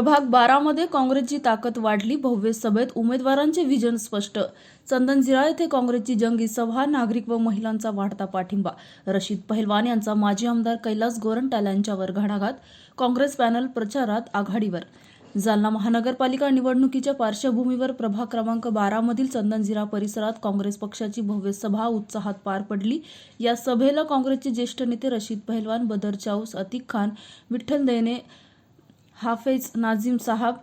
प्रभाग बारामध्ये काँग्रेसची ताकद वाढली. भव्य सभेत उमेदवारांचे विजन स्पष्ट. चंदनझिरा येथे काँग्रेसची जंगी सभा नागरिक व महिलांचा वाढता पाठिंबा. रशीद पहिलवान यांचा माजी आमदार कैलास गोरंट्याल यांच्यावर घणाघात. काँग्रेस पॅनल प्रचारात आघाडीवर. जालना महानगरपालिका निवडणुकीच्या पार्श्वभूमीवर प्रभाग क्रमांक बारामधील चंदनझिरा परिसरात काँग्रेस पक्षाची भव्य सभा उत्साहात पार पडली. या सभेला काँग्रेसचे ज्येष्ठ नेते रशीद पहिलवान बदर चाऊस अतिक खान विठ्ठल देणे হাফেজ নাজিম সাহাব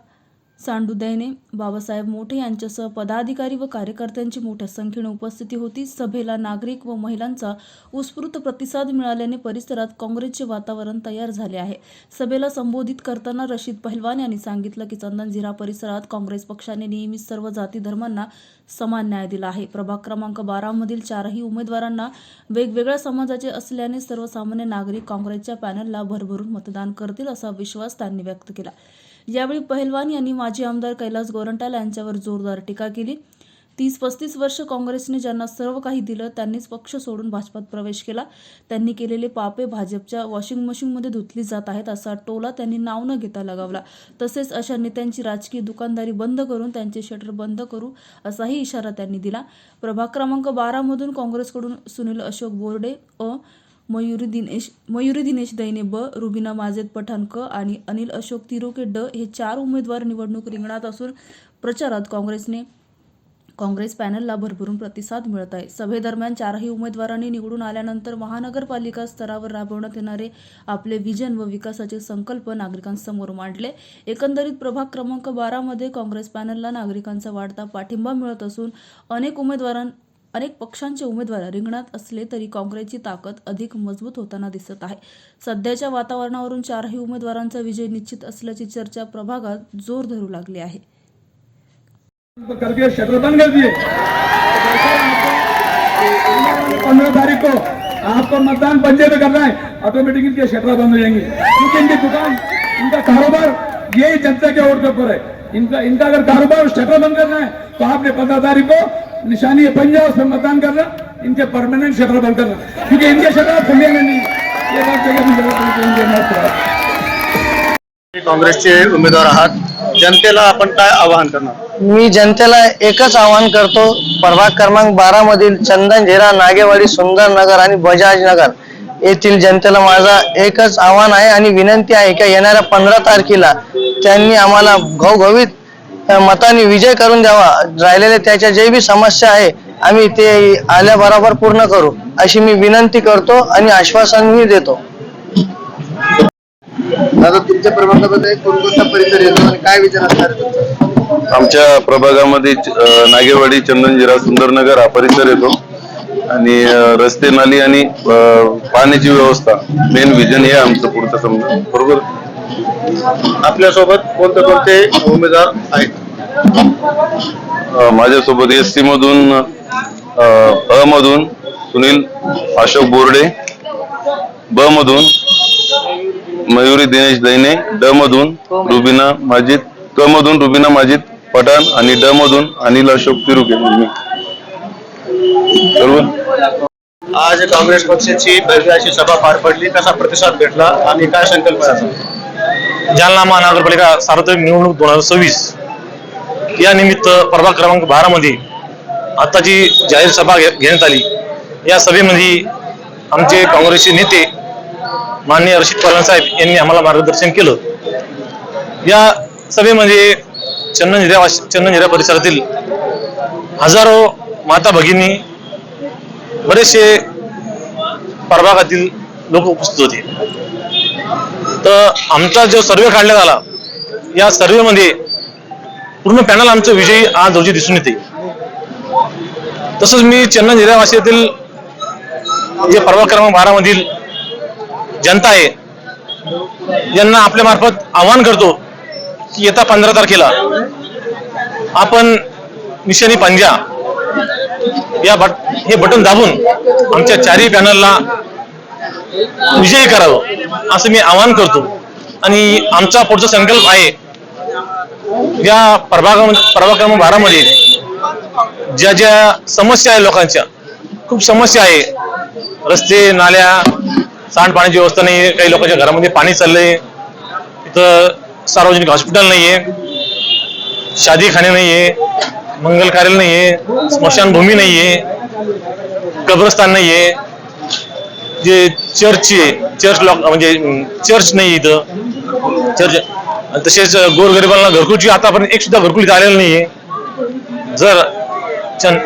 सांडुदयने बाबासाहेब मोठे यांच्यासह पदाधिकारी व कार्यकर्त्यांची मोठ्या संख्येने उपस्थिती होती. सभेला नागरिक व महिलांचा उत्स्फूर्त प्रतिसाद मिळाल्याने परिसरात काँग्रेसचे वातावरण तयार झाले आहे. सभेला संबोधित करताना रशीद पहिलवान यांनी सांगितलं की चंदनझिरा परिसरात काँग्रेस पक्षाने नेहमीच सर्व जाती धर्मांना समान न्याय दिला आहे. प्रभाग क्रमांक बारामधील चारही उमेदवारांना वेगवेगळ्या समाजाचे असल्याने सर्वसामान्य नागरिक काँग्रेसच्या पॅनलला भरभरून मतदान करतील असा विश्वास त्यांनी व्यक्त केला. यावेळी पहिलवान यांनी माजी आमदार कैलास गोरंटाला यांच्यावर जोरदार टीका केली. तीस पस्तीस वर्ष काँग्रेसने ज्यांना सर्व काही दिलं त्यांनीच पक्ष सोडून भाजपात प्रवेश केला. त्यांनी केलेले पापे भाजपच्या वॉशिंग मशीनमध्ये धुतली जात आहेत असा टोला त्यांनी नाव न घेता लगावला. तसेच अशा नेत्यांची राजकीय दुकानदारी बंद करून त्यांचे शटर बंद करू असाही इशारा त्यांनी दिला. प्रभाग क्रमांक बारामधून काँग्रेसकडून सुनील अशोक बोर्डे अ. मयुरी दिनेश मयुरी दिनेश दैने ब रुबिना माजेद पठाण क आणि अनिल अशोक तिरोके ड हे चार उमेदवार निवडणूक रिंगणात असून प्रचारात काँग्रेसने काँग्रेस पॅनलला भरभरून प्रतिसाद मिळत आहे. सभेदरम्यान चारही उमेदवारांनी निवडून आल्यानंतर महानगरपालिका स्तरावर राबवण्यात येणारे आपले विजन व विकासाचे संकल्प नागरिकांसमोर मांडले. एकंदरीत प्रभाग क्रमांक बारामध्ये काँग्रेस पॅनलला नागरिकांचा वाढता पाठिंबा मिळत असून अनेक उमेदवारां अनेक पक्षांचे उमेदवार रिंगणात असले तरी काँग्रेसची ताकद अधिक मजबूत होताना दिसत आहे. सध्याच्या वातावरणावरून चारही उमेदवारांचा विजय निश्चित असल्याची चर्चा प्रभागात जोर धरू लागली आहे. पंद्रह तारीख को आपको मतदान पंचायत करना है. ऑटोमेटिक इनके शटर बंद हो जाएंगे. क्योंकि इनकी दुकान इनका कारोबार यही जनता के वोट के ऊपर है. इनका इनका अगर कारोबार शटर बंद करना है तो आपने पंद्रह तारीख को निशानी है पंजा उस पर मतदान करना इनके परमानेंट शटर बंद करना क्योंकि इनके शटर खुलेंगे नहीं ये बात करो। काँग्रेसचे उमेदवार आहात. जनतेला आपण काय आवाहन करणार? मी जनतेला एकच आवाहन करतो प्रभाग क्रमांक बारा मधील चंदन झेरा नागेवाडी सुंदर नगर आणि बजाज नगर येथील जनतेला माझा एकच आव्हान आहे आणि विनंती आहे की येणाऱ्या पंधरा तारखेला त्यांनी आम्हाला घवघवीत मताने विजय करून द्यावा. राहिलेले त्याच्या जे बी समस्या आहे आम्ही ते आल्या बरोबर पूर्ण करू अशी मी विनंती करतो आणि आश्वासनही देतो. दादा तुमच्या प्रभागामध्ये कोणकोणता परिसर येतो आणि काय विचार असणार? आमच्या प्रभागामध्ये नागेवाडी चंदनजिरा सुंदरनगर हा परिसर येतो. आणि रस्ते नाली आणि पाण्याची व्यवस्था. मेन विजन हे आमचं पुढचं समजा. बरोबर? आपल्यासोबत कोणते कोणते उमेदवार आहेत? माझ्यासोबत एस सी मधून अ, मधून सुनील अशोक बोर्डे ब मधून मयुरी दिनेश दैने ड मधून रुबिना माजिद क मधून रुबिना माजिद पठाण आणि ड मधून अनिल अशोक तिरुके बरोबर आज काँग्रेस पक्षाची अशी सभा पार पडली. कसा प्रतिसाद भेटला आणि काय संकल्प आहे? आता? जालना महानगरपालिका सार्वत्रिक निवडणूक दोन हजार सव्वीस. या निमित्त प्रभाग क्रमांक बारामध्ये आता जी जाहीर सभा घे- घेण्यात आली. या सभेमध्ये आमचे काँग्रेसचे नेते माननीय रशीद पवार साहेब यांनी आम्हाला मार्गदर्शन केलं. या सभेमध्ये चंदनजिरा चंदनजिरा परिसरातील हजारो माता भगिनी बरेचसे प्रभागातील लोक उपस्थित होते. तर आमचा जो सर्वे काढण्यात आला या सर्वेमध्ये पूर्ण पॅनल आमचं विजयी आज रोजी दिसून येते. तसंच मी चेन्नई जिल्ह्यावासीतील जे पर्व क्रमांक बारा मधील जनता आहे यांना आपल्या मार्फत आवाहन करतो की येत्या पंधरा तारखेला आपण निशाणी पंजा या बट हे बटन दाबून आमच्या चारही पॅनलला विजयी करावं असं मी आवाहन करतो. आणि आमचा पुढचा संकल्प आहे या प्रभाग प्रभाग क्रमांक बारामध्ये ज्या ज्या समस्या आहे लोकांच्या खूप समस्या आहे. रस्ते नाल्या सांडपाण्याची व्यवस्था नाही काही लोकांच्या घरामध्ये पाणी चाललंय. तिथं सार्वजनिक हॉस्पिटल नाहीये. शादीखाने नाहीये मंगल कार्यालय नाहीये स्मशानभूमी नाहीये कब्रस्तान नाहीये. जे चर्च आहे चर्च लॉक म्हणजे चर्च नाही इथं. चर्च तसेच गोरगरिबांना घरकुलची आतापर्यंत एक सुद्धा घरकुल आलेलं नाहीये. जर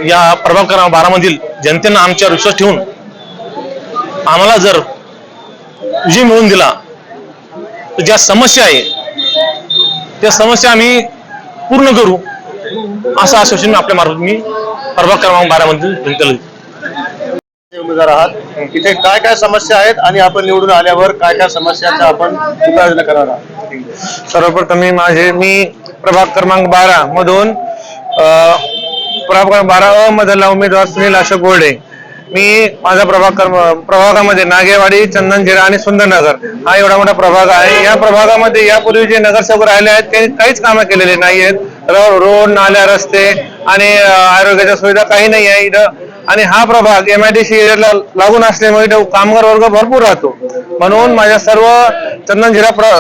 या प्रभाग करा बारामधील जनतेनं आमच्यावर विश्वास ठेवून आम्हाला जर विजय मिळवून दिला तर ज्या समस्या आहे त्या समस्या आम्ही पूर्ण करू असं आश्वासन मी आपल्या मार्फत मी प्रभाग क्रमांक बारामधील जनतेला उमेदवार आहात. इथे काय काय समस्या आहेत आणि आपण निवडून आल्यावर काय काय समस्याचा आपण उपाययोजना करणार आहात? सर्वप्रथम मी माझे मी प्रभाग क्रमांक बारा मधून प्रभाग बारा अ मधला उमेदवार सुनील अशोक गोल्डे मी माझा प्रभाग प्रभागामध्ये नागेवाडी चंदनझिरा आणि सुंदरनगर हा एवढा मोठा प्रभाग आहे. या प्रभागामध्ये यापूर्वी जे नगरसेवक राहिले आहेत त्यांनी काहीच कामं केलेले नाही आहेत. रोड नाल्या रस्ते आणि आरोग्याच्या सुविधा काही नाही आहे. इथं आणि हा प्रभाग एम आय डी सी एरियाला लागून असल्यामुळे तो कामगार वर्ग भरपूर राहतो. म्हणून माझ्या सर्व चंदनझिरा प्र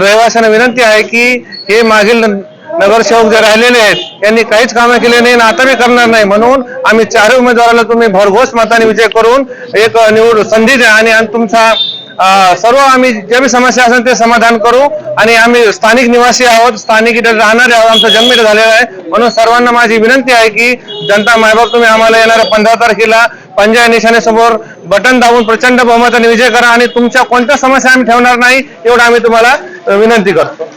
रहिवाशांना विनंती आहे की हे मागील न- नगरसेवक जे राहिलेले आहेत यांनी काहीच कामं केले नाही आता मी करणार नाही. म्हणून आम्ही चारही उमेदवाराला तुम्ही भरघोस मताने विजय करून एक निवड संधी द्या आणि आणि तुमचा सर्व आम्ही जे बी समस्या असेल ते समाधान करू आणि आम्ही स्थानिक निवासी आहोत स्थानिक इथे राहणारे आहोत आमचा जन्म इथे झालेला आहे. म्हणून सर्वांना माझी विनंती आहे की जनता मायबाप तुम्ही आम्हाला येणाऱ्या पंधरा तारखेला पंजा निशाणेसमोर बटन दाबून प्रचंड बहुमताने विजय करा आणि तुमच्या कोणत्या समस्या आम्ही ठेवणार नाही एवढं आम्ही तुम्हाला विनंती करतो.